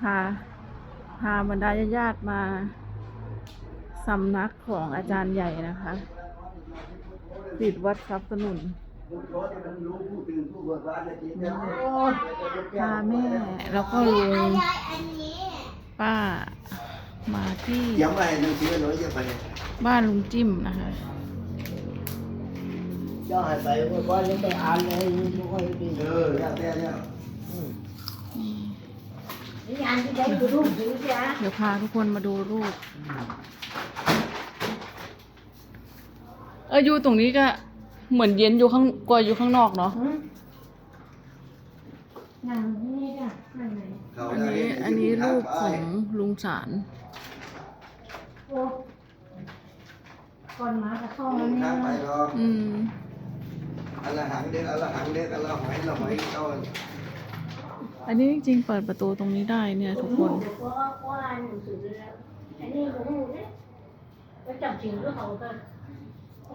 พาพาบรรดาญาติๆมาสำนักของอาจารย์ใหญ่นะคะปิดวัดทรัพย์สนุนพาแม่แล้วก็ลุงป้ามาที่ Giống này nó chỉ nói với phải บ้านลุงจิ้มนะคะ cho hai bảy mươi coi những cái ăn này nó coi đi Ừ, ra xe nha những ăn cái đấy của đúng chữ ra เดี๋ยวพาทุกคนมาดูรูป เอออยู่ตรงนี้ก็เหมือนเย็นอยู่ข้างกว่าอยู่ข้างนอกเนาะ nằm như thế nào này này อันนี้อันนี้รูปของลุงสาร ô con má là không Không ăn khác nha phải đó อืม Anh là hẳn đi, anh là hẳn đi, anh là hỏi là hỏi thôi อัน นี้จริงๆเปิดประตูตรงนี้ได้เนี่ยทุกคน có có ai một sự ra cái này cũng một đấy cái chậm chỉnh của hậu cơ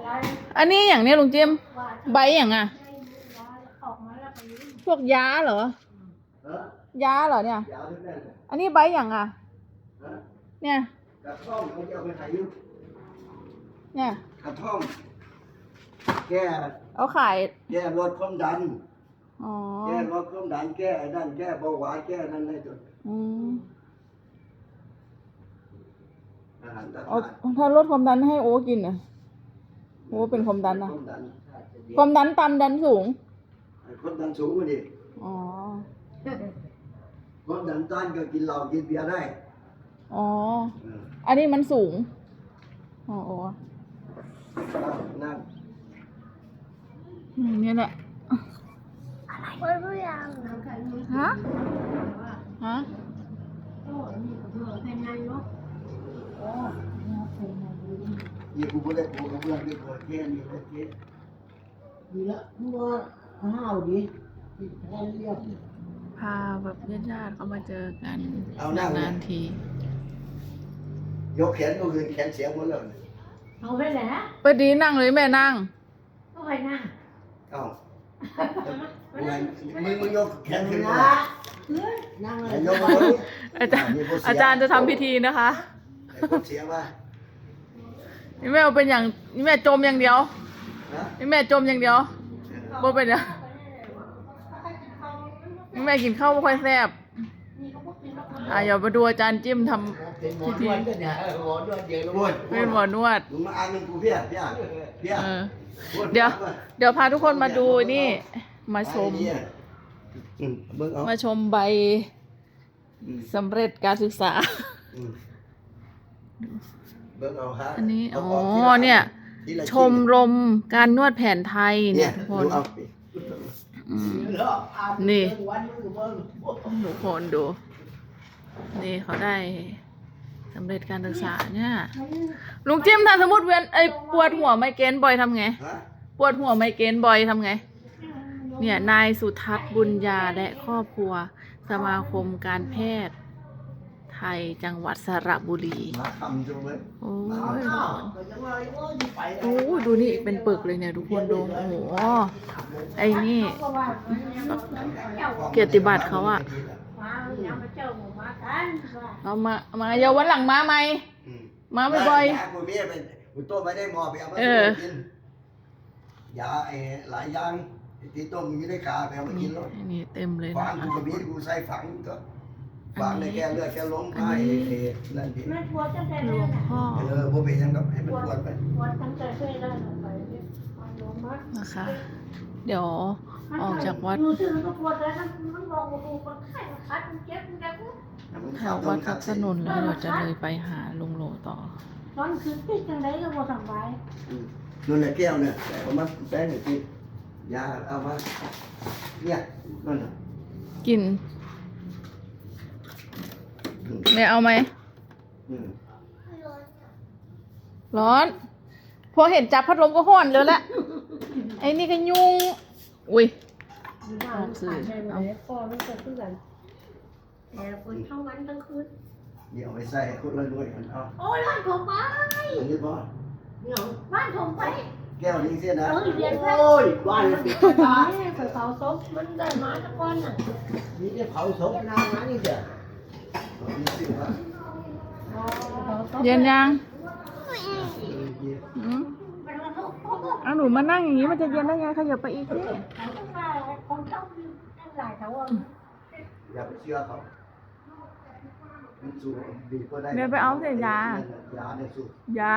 lại อันนี้อย่างเนี้ยลุงจิ้ม và ใบอย่างอะ học nó là cái พวกยาเหรอ Hả? ยาเหรอเนี่ย Dạo thế này อันนี้ใบอย่างอะ Hả? เนี่ย Cà thom, không cho mày thấy không? เนี่ย Cà thom Kè, เอาขาย kè lột không đánh อ๋อ Kè lột không đánh, kè đánh, kè bầu quả, kè đánh này rồi อืม À, hẳn ta เอา phải ถ้าลดความดันให้โอ้กินอะ โอ้เป็นความดันอะ Không đánh ความดันต่ำดันสูง Không đánh xuống rồi đi อ๋อ Không đánh tan cơ, kín lò, kín bia đây อ๋อ Ừ. อันนี้มันสูง อ๋ออ๋อ Nào, อืมเนี่ยแหละ Ôi vui à, nó cái nó ฮะฮะ Ôi, nhìn của vừa thêm nhanh đó. Ồ, nó thêm nhanh. Nhiều cụ bố đây, cụ bố đây, cái cửa kè này, cái kè Gì đó, mua hào đi. Thì em đi học. พาแบบญาติๆเขามาเจอกันเอานั่งนานๆที Vô khén có người khén xéo mỗi lần Không phải lẽ, ไปดีนั่งเลยแม่นั่ง có phải nàng. Không Mày, mày, mày vô khén thì Nàng mà là- nàng là- Mày vô mà nói อาจารย์อาจารย์จะทำพิธีนะคะ Mày có xéo mà นี่แม่เอาเป็นอย่างนี่แม่จมอย่างเดียว Hả? นี่แม่จมอย่างเดียวบ่เป็นอย่างนี่แม่กินข้าวไม่ค่อยแซ่บอะอย่ามาดูอาจารย์จิ้มทำ Thì một đuôi cái nhà, một đuôi vậy luôn. Buồn เป็นหมอนวด Đúng mà ăn mình cụ phía, phía Phía เออ Buồn เดี๋ยว quá. เดี๋ยวพาทุกคนมาดูนี่ มาชม Ai đi à? Ừ, bước áo มาชมใบ Ừ, สำเร็จการศึกษา ừ. Bước áo hả? อันนี้ อ๋อ Áo áo thì là- เนี่ย thì là ชม chi? รมการนวดแผนไทยเนี่ย Nè, ทุกคน đúng không? อืม Đó, ăn Nè. cái quán của bơm. ทุกคนดู นี่เขาได้สำเร็จการศึกษาเนี่ย ลุงจิ้มถ้าสมมติเวียนไอยปวดหัวไมเกรนบ่อยทำไง Hả? ปวดหัวไมเกรนบ่อยทำไง เนี่ยนายสุทัศน์บุญญาและครอบครัวสมาคมการแพทย์ ไทยจังหวัดสระบุรี Má cầm cho mấy โอ้ย Đó, rồi chẳng ơi, ôi, đi phải โอ้ยดูนี่เป็นปึกเลยเนี่ยทุกคนดูโอ้โหไอ้นี่ có vào, nó เกียรติบัตรเขาอะ Má, nhà mà chờ một má cán, và เอามา มาเดี๋ยววันหลังมาไหม Ừ. มาบ่อย Dạ, của mía bên của tôi mới đây mò bẻ mà Ừ. tôi กิน Dạ, ê, lại giang thì tôi như đấy cả bẻ mà ๆกินี่น luôn อันนี้เต็มเลยนะฝังกูคะก็มีกูใส่ฝังก็ฝังในแก้เลือดแก้ล้มไปเอนั่นดิ nó buồn trong đây หลวง này. พ่อเออบ่เป็นหยังดอกให้มันปวดไป Buồn trong trời thuê đây là phải đi. Còn đồ mắt. นะคะ เดี๋ยว ออกจากวัดดูสิมันก็ปวดแล้วนะมันมองดูคนไข้มันคัดมันเจ็บมันจะพูดแถววัดทับสนุนแล้วเดี๋ยวจะเลยไปหาลุงโหลต่อตอนคือติดจังไดก็บ่สำบายนั่นแหละแก้วเนี่ยแต่เอามาแป้งให้กิน ยาเอามาเนี่ยนั่นน่ะกินอืมแม่เอาไหม อืมร้อน พอเห็นจับพัดลมก็ห้อนเลยแหละ ไอ้นี่ก็ยุงอุ้ยออกสื่อเอาพอมันจะเพื่อนแต่คนทั้งวันทั้งคืนเดี๋ยวเอาไปใส่ให้คนละหน่วยกันเอาโอ้ยบ้านผมไปอันนี้พอบ้านผมไป แก้วนี้เสียนะเออเรียนไปโอ้ยบ้านเลยปิดตานี่เผาศพมันได้มาทุกคนน่ะนี่จะเผาศพนางนะนี่เด้อมีสิวะเย็นยังเออเย็นอืมเอาหนูมานั่งอย่างนี้มันจะเย็นได้ไงขยับไปอีกสิคนต้องทั้งหลายเขาว่าอย่าไปเชื่อเขามันสูบดีก็ได้เดี๋ยวไปเอาเสียยายาเนี่ยสูบยา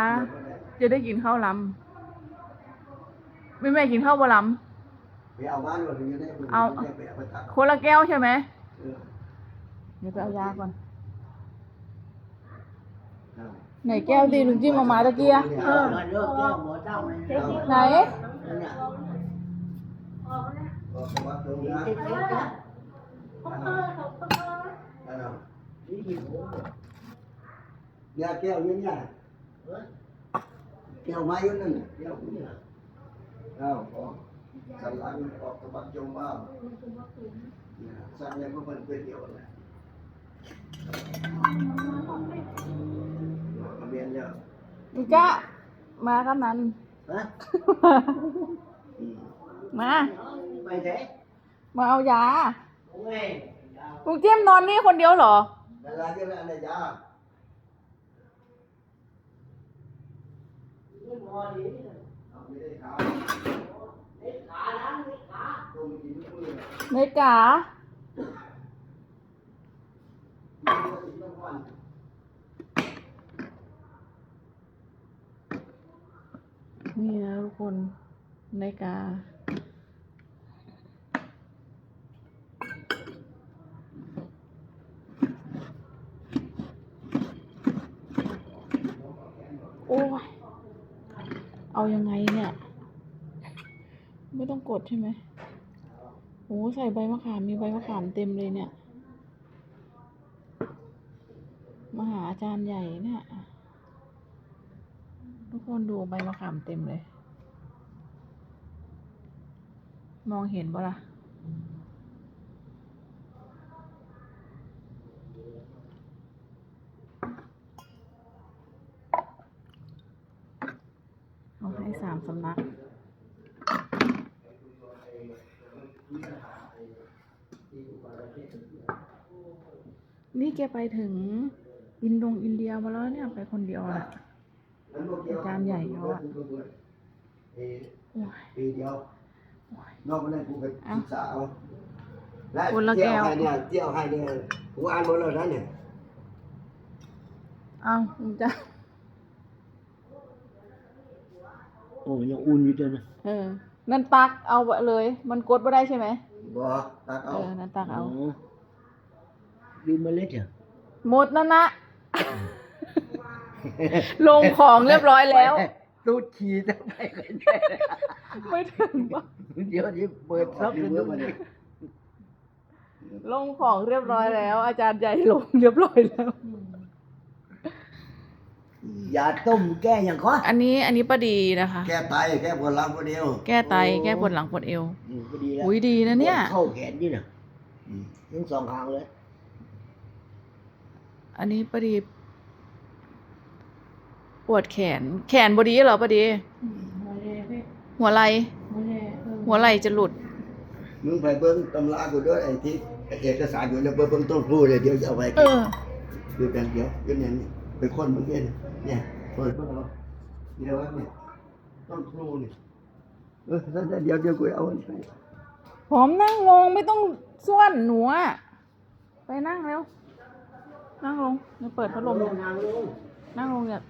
จะได้กินข้าวลำ ไม่แม่กินข้าวบะลไปเอาบ้านก่อนถึงจะได้เอาไปเอาไปตักำคนละแก้วใช่ไหมเออเดี๋ยวไปเอายาก่อน เอาไหนแก้วดีลุงจิ้มเอามาตะเกียเออเลิกแก้วหมอเจ้าเลยไหนเนี่ยออกนะบอกสวัสดีนะเออเขาเออเขาเออเอายาแก้วเนี่ยเนี่ยแก้วไม้ยุ่นนั่นน่ะแก้วเนี่ย เอาออกสันหลังออกสะบักจงบ้าเนี่ยสันเนี่ยก็มันเป็นเดียวกันแหละมาเรียนแล้วอีจ้ามาครับนั้นฮะอืมมาไปเถอะมาเอายาโอ้ยลุงจิ้มนอนนี่คนเดียวเหรอเวลาที่แล้วเนี่ยยาเอา ไม่ได้ขาไม่ได้ขานะไม่ได้ขาตัวมันกินทุกมื้อในกานี่นะทุกคนในกา โอ้ย เอายังไงเนี่ย ไม่ต้องกดใช่ไหมโอ้ใส่ใบมะขาม มีใบมะขามเต็มเลยเนี่ย มาหาอาจารย์ใหญ่เนี่ย ทุกคนดูใบมะขามเต็มเลย มองเห็นปะล่ะ เอาให้สามสำนัก นี่แกไปถึงอินโดงอินเดียมาแล้วเนี่ยไปคนเดียวน่ะอาจารย์ใหญ่เขาอะเอ่อโอ้ยปีเดียวนอกนั้นกูไปศึกษาเอาและคนละเที่ยวแก้วให้เนี่ยเที่ยวให้เนี่ยกูอ่านหมดแล้วนะเนี่ยเอาลุงจ้าโอ้ยังอุ่นอยู่จ้ะนะเออนั่นตักเอาไว้เลย มันกดไม่ได้ใช่ไหม บ่ตักเอเอาอนั่นตักเอาดีเมล็ดเหรอหมดนั่นนะลงของเรียบร้อยแล้ว ตูดขี่จะไปกันได้ไม่ถึงปะเดี๋ยวนี้เปิดซับกันดูนี่ลงของเรียบร้อยแล้ว อาจารย์ใหญ่ลงเรียบร้อยแล้ว ยาต้มแก้อย่างข้ออันนี้อันนี้ป้าดีนะคะ แก้ไตแก้ปวดหลังปวดเอวแก้ไตแก้ปวดหลังปวดเอวอืมก็ดีแล้วอุ้ยดีนะเนี่ย เข้าแขนนี่นะทั้งสองข้างเลย อันนี้ป้าดี ปวดแขน แขนบดีเหรอป้าดี หัวไหล่หัวไหล่จะหลุด มึงไปเบิ่งตำรากูด้วยไอ้ที่เอกสารอยู่เนี่ยเบิ่งต้นครูเลยเดี๋ยวจะเอาไปเออ ดูแบงเดียวก็เนี่ยไปคนเมื่อกี้เนี่ย เนี่ยเปิดพวกเราเดี๋ยวว่าเนี่ยต้นครูเนี่ยเออเดี๋ยวเดี๋ยวกูเอาอันไปหอมนั่งลงไม่ต้องส่วนหนูอะไปนั่งเร็ว นั่งลงเดี๋ยวเปิดพัดลมนั่งลงเนี่ย